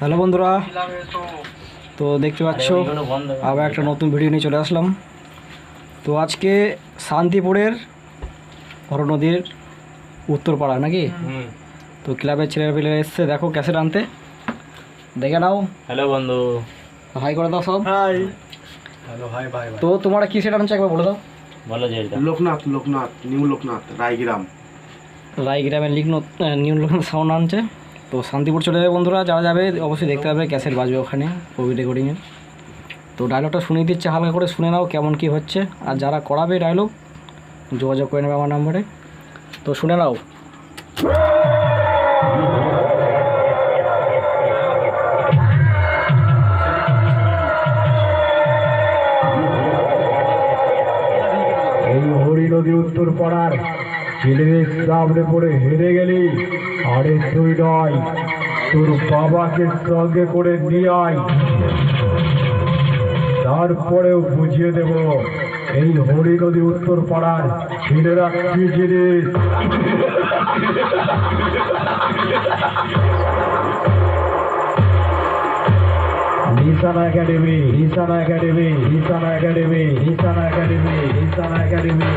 Hello বন্ধুরা। তো দেখতে পাচ্ছ আবার একটা নতুন ভিডিও নিয়ে চলে আসলাম। তো আজকে শান্তিপুরের হর নদীর উত্তরপাড়া নাকি? তো ক্লাবের ছেলেরা পেলে এসছে দেখো ক্যাসেট আনতে। দেখে নাও। হ্যালো বন্ধু। হাই করে দাও সব। হাই। হ্যালো হাই ভাই ভাই। তো তোমরা কি সেটা আনছো একবার বলে দাও। বলো যে লোকনাথ লোকনাথ নিউ লোকনাথ রায়গ্রাম। রায়গ্রামের লিগ নিউ লোকনাথ সাউন্ড আনছে। তো শান্তিপুর চলে যাবে বন্ধুরা, যারা যাবে অবশ্যই দেখতে পাবে, ক্যাসেট বাজবে ওখানে কবি রেকর্ডিংয়ে তো ডায়লগটা শুনিয়ে দিচ্ছে, হালকা করে শুনে নাও কেমন কি হচ্ছে। আর যারা করাবে ডায়লগ যোগাযোগ করে নেবে আমার নাম্বারে তো শুনে নাও। এই হরি নদী উত্তর পাড়ার ছেলেদের সামনে পড়ে হেরে গেলি। আরে তুই নয়, তোর বাবাকে সঙ্গে করে নিয়ে আয়। তারপরেও বুঝিয়ে দেব, এই হরি নদী উত্তর পাড়ার ছেলেরা কি জিনিস? নিশানা একাডেমি নিশানা একাডেমি নিশানা একাডেমি নিশানা একাডেমি নিশানা একাডেমি